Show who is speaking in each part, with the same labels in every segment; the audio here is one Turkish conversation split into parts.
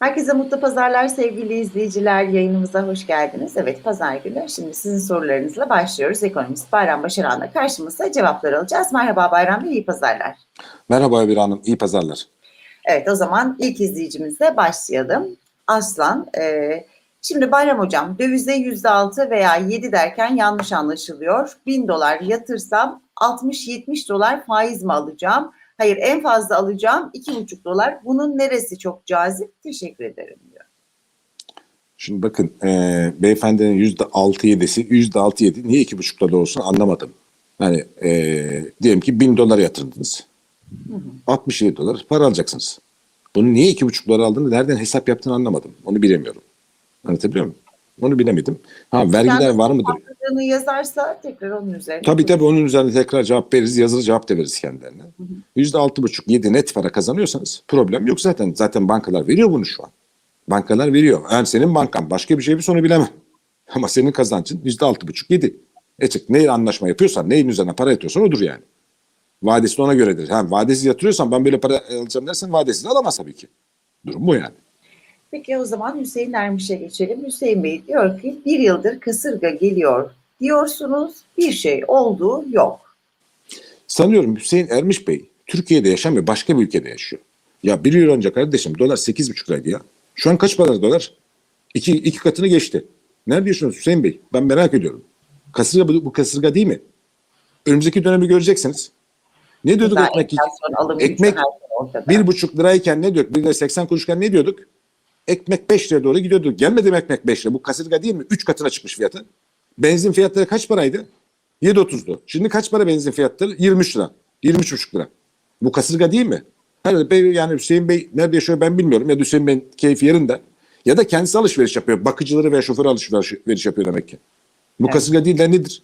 Speaker 1: Herkese mutlu pazarlar sevgili izleyiciler. Yayınımıza hoş geldiniz. Evet pazar günü. Şimdi sizin sorularınızla başlıyoruz. Ekonomist Bayram Başaran'la karşımızda cevaplar alacağız. Merhaba Bayram Bey, iyi pazarlar.
Speaker 2: Merhaba bir Hanım, iyi pazarlar.
Speaker 1: Evet o zaman ilk izleyicimizle başlayalım. Aslan, e, şimdi Bayram Hocam dövizde yüzde altı veya yedi derken yanlış anlaşılıyor. Bin dolar yatırsam 60-70 dolar faiz mi alacağım? Hayır en fazla alacağım iki buçuk dolar. Bunun neresi çok cazip? Teşekkür ederim diyor.
Speaker 2: Şimdi bakın e, beyefendinin yüzde altı yedisi, yüzde altı yedi niye iki buçukta da olsun anlamadım. Yani e, diyelim ki bin dolar yatırdınız. 67 dolar para alacaksınız. Bunu niye iki buçuk dolar aldığını nereden hesap yaptığını anlamadım. Onu bilemiyorum. Anlatabiliyor muyum? Onu bilemedim. Ha vergiler
Speaker 1: Kendisi
Speaker 2: var mıdır?
Speaker 1: Adını yazarsa tekrar onun üzerine.
Speaker 2: Tabii tabii onun üzerine tekrar cevap veririz. Yazılı cevap da veririz kendilerine. Yüzde altı buçuk, yedi net para kazanıyorsanız problem yok zaten. Zaten bankalar veriyor bunu şu an. Bankalar veriyor. Yani senin bankan başka bir şey bir sonu bilemem. Ama senin kazancın yüzde altı buçuk, yedi. E çık neyle anlaşma yapıyorsan, neyin üzerine para yatıyorsan odur yani. Vadesi de ona göredir. Ha, vadesiz yatırıyorsan ben böyle para alacağım dersen vadesiz alamaz tabii ki. Durum bu yani.
Speaker 1: Peki o zaman Hüseyin Ermiş'e geçelim. Hüseyin Bey diyor ki bir yıldır kasırga geliyor diyorsunuz bir şey olduğu yok.
Speaker 2: Sanıyorum Hüseyin Ermiş Bey Türkiye'de yaşamıyor, başka bir ülkede yaşıyor. Ya bir yıl önce kardeşim dolar 8,5 liraydı ya. Şu an kaç para dolar? İki, iki katını geçti. Nerede yaşıyorsunuz Hüseyin Bey? Ben merak ediyorum. Kasırga bu, bu kasırga değil mi? Önümüzdeki dönemi göreceksiniz. Ne diyorduk
Speaker 1: Daha
Speaker 2: ekmek? ekmek. Bir buçuk lirayken ne diyorduk? Bir lira 80 kuruşken ne diyorduk? Ekmek 5 liraya doğru gidiyordu. Gelmedi mi ekmek 5 lira? Bu kasırga değil mi? 3 katına çıkmış fiyatı. Benzin fiyatları kaç paraydı? 7.30'du. Şimdi kaç para benzin fiyatları? 23 lira. 23,5 lira. Bu kasırga değil mi? Bey, yani Hüseyin Bey nerede yaşıyor ben bilmiyorum. Ya da Hüseyin Bey'in keyfi yerinde. Ya da kendisi alışveriş yapıyor. Bakıcıları veya şoförü alışveriş yapıyor demek ki. Bu
Speaker 1: Evet.
Speaker 2: kasırga değil de nedir?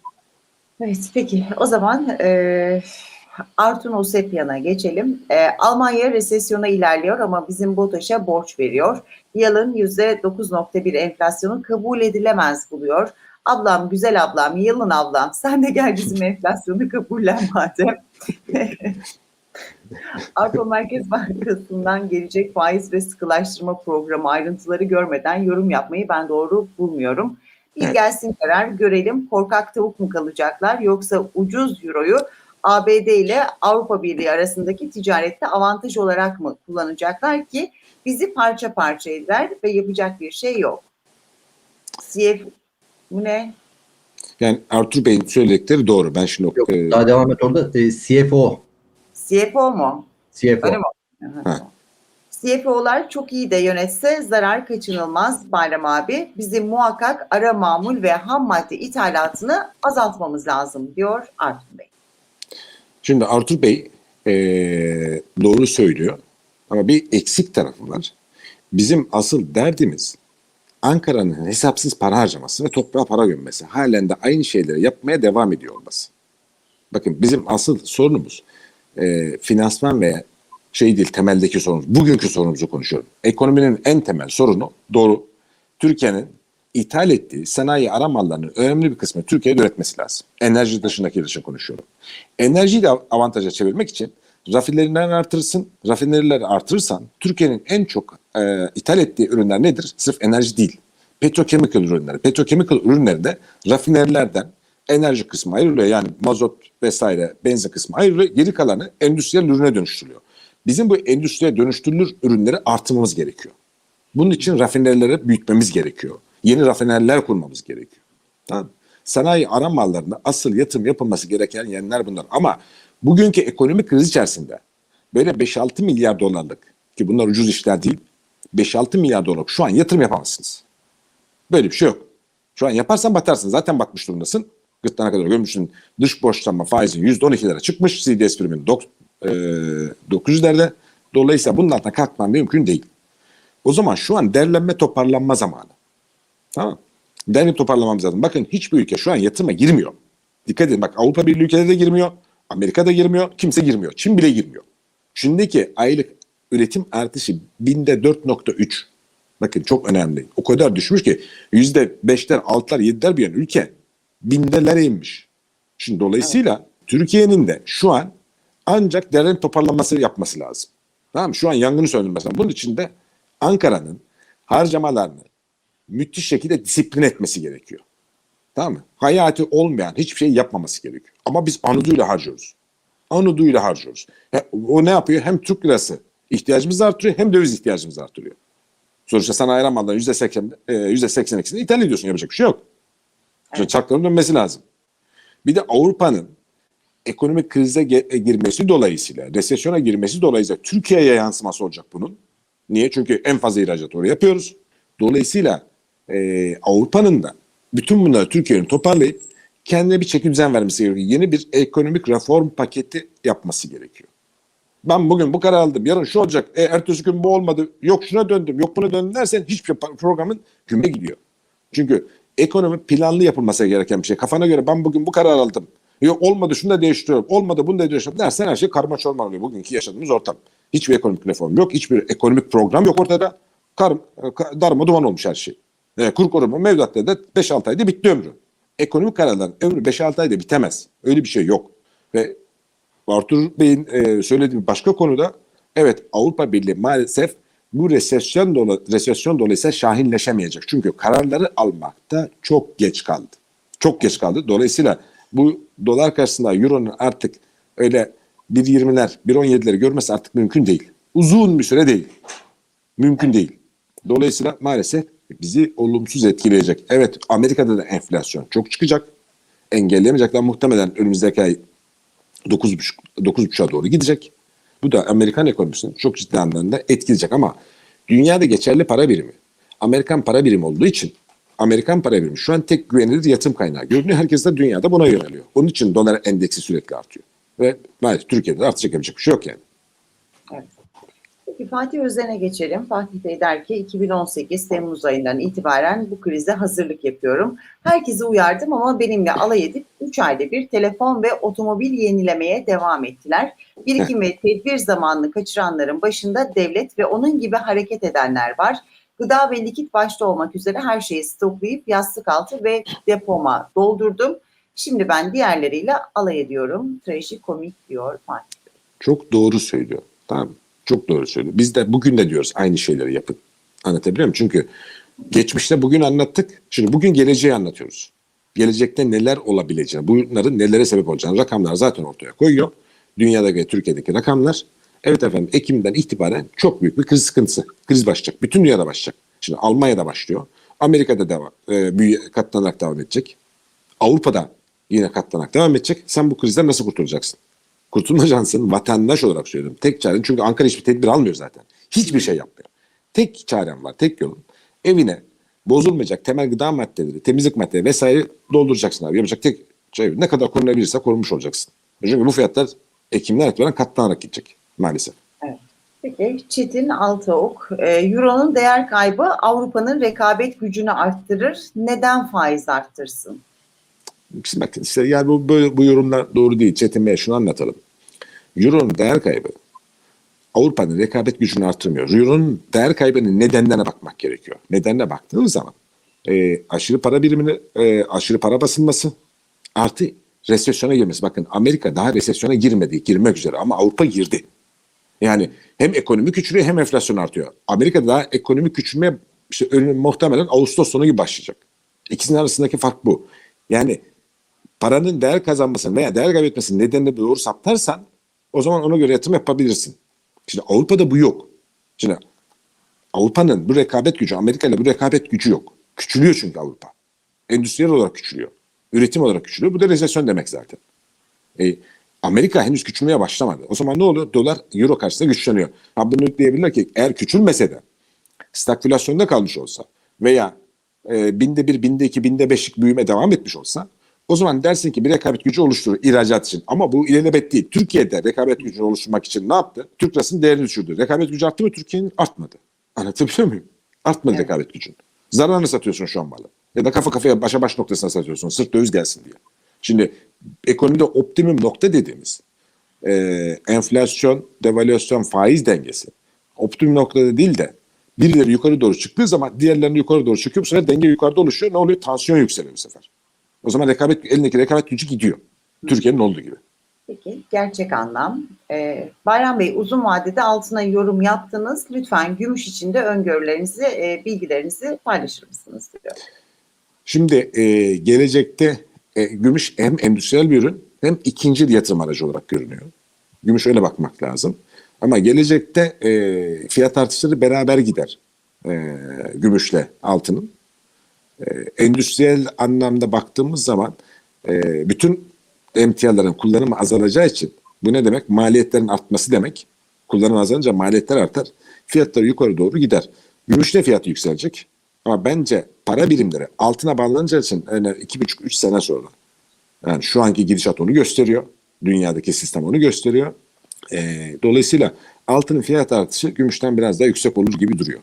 Speaker 1: Evet peki o zaman e, Artun Osepyan'a geçelim. E, Almanya resesyona ilerliyor ama bizim BOTAŞ'a borç veriyor. Yılın %9.1 enflasyonu kabul edilemez buluyor. Ablam, güzel ablam, yılın ablam sen de gel bizim enflasyonu kabullen madem. Avrupa Merkez Bankası'ndan gelecek faiz ve sıkılaştırma programı ayrıntıları görmeden yorum yapmayı ben doğru bulmuyorum. Bir gelsin karar görelim korkak tavuk mu kalacaklar yoksa ucuz euroyu ABD ile Avrupa Birliği arasındaki ticarette avantaj olarak mı kullanacaklar ki bizi parça parça eder ve yapacak bir şey yok. CF bu ne?
Speaker 2: Yani Artur Bey'in söyledikleri doğru. Ben şimdi
Speaker 3: Yok,
Speaker 2: e,
Speaker 3: daha devam et orada. E, CFO.
Speaker 1: CFO mu?
Speaker 3: CFO.
Speaker 1: Öyle mi?
Speaker 2: Ha.
Speaker 1: CFO'lar çok iyi de yönetse zarar kaçınılmaz Bayram abi. Bizim muhakkak ara mamul ve ham madde ithalatını azaltmamız lazım diyor Artun Bey.
Speaker 2: Şimdi Artur Bey eee, doğru söylüyor ama bir eksik tarafı var. Bizim asıl derdimiz Ankara'nın hesapsız para harcaması ve toprağa para gömmesi. Halen de aynı şeyleri yapmaya devam ediyor olması. Bakın bizim asıl sorunumuz eee, finansman ve şey değil temeldeki sorunumuz. Bugünkü sorunumuzu konuşuyorum. Ekonominin en temel sorunu doğru. Türkiye'nin ithal ettiği sanayi ara mallarının önemli bir kısmı Türkiye'de üretmesi lazım. Enerji dışındaki için konuşuyorum. Enerjiyi de avantaja çevirmek için rafinerileri artırsın. Rafinerileri artırırsan Türkiye'nin en çok e, ithal ettiği ürünler nedir? Sırf enerji değil. Petrochemical ürünleri. Petrochemical ürünlerinde rafinerilerden enerji kısmı ayrılıyor. Yani mazot vesaire benzin kısmı ayrılıyor. Geri kalanı endüstriyel ürüne dönüştürülüyor. Bizim bu endüstriye dönüştürülür ürünleri artırmamız gerekiyor. Bunun için rafinerileri büyütmemiz gerekiyor. Yeni rafineriler kurmamız gerekiyor. Sanayi ara mallarında asıl yatırım yapılması gereken yerler bunlar. Ama bugünkü ekonomik kriz içerisinde böyle 5-6 milyar dolarlık ki bunlar ucuz işler değil 5-6 milyar dolarlık şu an yatırım yapamazsınız. Böyle bir şey yok. Şu an yaparsan batarsın. Zaten batmış durumdasın. Gırtlağına kadar görmüşsün. Dış borçlanma faizin %12'lere çıkmış. CDS primin dok- e, 900'lerde. Dolayısıyla bunun kalkman mümkün değil. O zaman şu an derlenme toparlanma zamanı. Tamam. Derlenip toparlamamız lazım. Bakın hiçbir ülke şu an yatırıma girmiyor. Dikkat edin bak Avrupa Birliği ülkeleri de girmiyor. Amerika da girmiyor. Kimse girmiyor. Çin bile girmiyor. Çin'deki aylık üretim artışı binde 4.3. Bakın çok önemli. O kadar düşmüş ki yüzde beşler, altlar, yediler bir ülke bindelere inmiş. Şimdi dolayısıyla Türkiye'nin de şu an ancak derlenip toparlanması yapması lazım. Tamam mı? Şu an yangını söndürmesi lazım. Bunun için de Ankara'nın harcamalarını müthiş şekilde disiplin etmesi gerekiyor. Tamam mı? Hayati olmayan hiçbir şey yapmaması gerekiyor. Ama biz anaduyla harcıyoruz. Anadolu'yla harcıyoruz. O ne yapıyor? Hem Türk lirası ihtiyacımızı artırıyor hem döviz ihtiyacımızı artırıyor. Sonuçta sanayi ramalların yüzde seksen, e, yüzde seksen ikisini ithal ediyorsun. Yapacak bir şey yok. Evet. Çarkların dönmesi lazım. Bir de Avrupa'nın ekonomik krize e, girmesi dolayısıyla, resesyona girmesi dolayısıyla Türkiye'ye yansıması olacak bunun. Niye? Çünkü en fazla ihracat oraya yapıyoruz. Dolayısıyla e, Avrupa'nın da bütün bunları Türkiye'nin toparlayıp kendine bir çeki düzen vermesi gerekiyor. Yeni bir ekonomik reform paketi yapması gerekiyor. Ben bugün bu kararı aldım. Yarın şu olacak. E, ertesi gün bu olmadı. Yok şuna döndüm. Yok buna döndüm dersen hiçbir programın güme gidiyor. Çünkü ekonomi planlı yapılması gereken bir şey. Kafana göre ben bugün bu kararı aldım. Yok olmadı şunu da değiştiriyorum. Olmadı bunu da değiştiriyorum dersen her şey karma çorman oluyor. Bugünkü yaşadığımız ortam. Hiçbir ekonomik reform yok. Hiçbir ekonomik program yok ortada. Kar, ka- darma duman olmuş her şey. E, kur koruma mevduatları da 5-6 ayda bitti ömrü. Ekonomik kararların ömrü 5-6 ayda bitemez. Öyle bir şey yok. Ve Artur Bey'in e, söylediği başka konuda evet Avrupa Birliği maalesef bu resesyon dola, resesyon dolayısıyla şahinleşemeyecek. Çünkü kararları almakta çok geç kaldı. Çok geç kaldı. Dolayısıyla bu dolar karşısında euronun artık öyle 1.20'ler, 1.17'leri görmesi artık mümkün değil. Uzun bir süre değil. Mümkün değil. Dolayısıyla maalesef bizi olumsuz etkileyecek. Evet Amerika'da da enflasyon çok çıkacak. Engelleyemeyecekler. Muhtemelen önümüzdeki ay 9,5 9,5'a doğru gidecek. Bu da Amerikan ekonomisini çok ciddi anlamda etkileyecek ama dünyada geçerli para birimi Amerikan para birimi olduğu için Amerikan para birimi şu an tek güvenilir yatırım kaynağı görünüyor. Herkes de dünyada buna yöneliyor. Onun için dolar endeksi sürekli artıyor. Ve maalesef Türkiye'de de artacak yapacak bir şey yok yani.
Speaker 1: Peki Fatih Özen'e geçelim. Fatih Bey der ki 2018 Temmuz ayından itibaren bu krize hazırlık yapıyorum. Herkesi uyardım ama benimle alay edip 3 ayda bir telefon ve otomobil yenilemeye devam ettiler. Birikim ve tedbir zamanını kaçıranların başında devlet ve onun gibi hareket edenler var. Gıda ve likit başta olmak üzere her şeyi stoklayıp yastık altı ve depoma doldurdum. Şimdi ben diğerleriyle alay ediyorum. Trajikomik diyor Fatih.
Speaker 2: Çok doğru söylüyor. Tamam? Çok doğru söylüyor. Biz de bugün de diyoruz aynı şeyleri yapın. Anlatabiliyor muyum? Çünkü geçmişte bugün anlattık. Şimdi bugün geleceği anlatıyoruz. Gelecekte neler olabileceğini, bunların nelere sebep olacağını rakamlar zaten ortaya koyuyor. Dünyadaki ve Türkiye'deki rakamlar. Evet efendim Ekim'den itibaren çok büyük bir kriz sıkıntısı. Kriz başlayacak. Bütün dünyada başlayacak. Şimdi Almanya'da başlıyor. Amerika'da devam, e, büyü, katlanarak devam edecek. Avrupa'da yine katlanarak devam edecek. Sen bu krizden nasıl kurtulacaksın? Kurtulma şansın vatandaş olarak söylüyorum. Tek çaren çünkü Ankara hiçbir tedbir almıyor zaten. Hiçbir şey yapmıyor. Tek çaren var, tek yolun. Evine bozulmayacak temel gıda maddeleri, temizlik maddeleri vesaire dolduracaksın abi. Yapacak tek şey ne kadar korunabilirse korunmuş olacaksın. Çünkü bu fiyatlar Ekim'den itibaren katlanarak gidecek maalesef.
Speaker 1: Peki Çetin Altıok, e, Euro'nun değer kaybı Avrupa'nın rekabet gücünü arttırır. Neden faiz arttırsın?
Speaker 2: Şimdi bakın işte yani bu, böyle, bu yorumlar doğru değil. Çetin Bey şunu anlatalım. Euro'nun değer kaybı Avrupa'nın rekabet gücünü artırmıyor. Euro'nun değer kaybının nedenlerine bakmak gerekiyor. Nedenine baktığımız zaman e, aşırı para birimini, e, aşırı para basılması artı resesyona girmesi. Bakın Amerika daha resesyona girmedi, girmek üzere ama Avrupa girdi. Yani hem ekonomi küçülüyor hem enflasyon artıyor. Amerika'da daha ekonomik küçülmeye işte önü- muhtemelen Ağustos sonu gibi başlayacak. İkisinin arasındaki fark bu. Yani paranın değer kazanmasının veya değer kaybetmesinin nedenini doğru saptarsan o zaman ona göre yatırım yapabilirsin. Şimdi Avrupa'da bu yok. Şimdi Avrupa'nın bu rekabet gücü, Amerika ile bu rekabet gücü yok. Küçülüyor çünkü Avrupa. Endüstriyel olarak küçülüyor. Üretim olarak küçülüyor. Bu da resesyon demek zaten. E, Amerika henüz küçülmeye başlamadı. O zaman ne oluyor? Dolar euro karşısında güçleniyor. Ha bunu diyebilirler ki eğer küçülmese de stagflasyonda kalmış olsa veya e, binde bir, binde iki, binde beşlik büyüme devam etmiş olsa o zaman dersin ki bir rekabet gücü oluşturur ihracat için. Ama bu ilelebet değil. Türkiye'de rekabet gücünü oluşturmak için ne yaptı? Türk lirasının değerini düşürdü. Rekabet gücü arttı mı? Türkiye'nin artmadı. Anlatabiliyor muyum? Artmadı
Speaker 1: Evet.
Speaker 2: rekabet gücün. Zararını satıyorsun şu an malı. Ya da kafa kafaya başa baş noktasına satıyorsun. Sırt döviz gelsin diye. Şimdi ekonomide optimum nokta dediğimiz e, enflasyon, devalüasyon, faiz dengesi optimum noktada değil de birileri yukarı doğru çıktığı zaman diğerlerinin yukarı doğru çıkıyor. Bu sefer denge yukarıda oluşuyor. Ne oluyor? Tansiyon yükseliyor bu sefer. O zaman rekabet, elindeki rekabet gücü gidiyor. Türkiye'nin olduğu gibi.
Speaker 1: Peki gerçek anlam. Ee, Bayram Bey uzun vadede altına yorum yaptınız. Lütfen gümüş içinde öngörülerinizi, e, bilgilerinizi paylaşır mısınız diyor.
Speaker 2: Şimdi e, gelecekte e, gümüş hem endüstriyel bir ürün hem ikinci yatırım aracı olarak görünüyor. Gümüş öyle bakmak lazım. Ama gelecekte e, fiyat artışları beraber gider e, gümüşle altının. E, endüstriyel anlamda baktığımız zaman e, bütün emtiaların kullanımı azalacağı için bu ne demek? Maliyetlerin artması demek. Kullanım azalınca maliyetler artar. Fiyatlar yukarı doğru gider. Gümüşte fiyatı yükselecek. Ama bence para birimleri altına bağlanacağı için yani iki buçuk üç sene sonra yani şu anki gidişat onu gösteriyor. Dünyadaki sistem onu gösteriyor. Ee, dolayısıyla altının fiyat artışı gümüşten biraz daha yüksek olur gibi duruyor.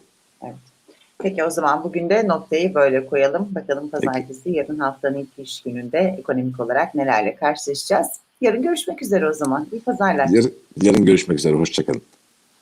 Speaker 1: Peki o zaman bugün de noktayı böyle koyalım. Bakalım pazartesi yarın haftanın ilk iş gününde ekonomik olarak nelerle karşılaşacağız. Yarın görüşmek üzere o zaman. İyi pazarlar.
Speaker 2: Yar- yarın görüşmek üzere. Hoşçakalın.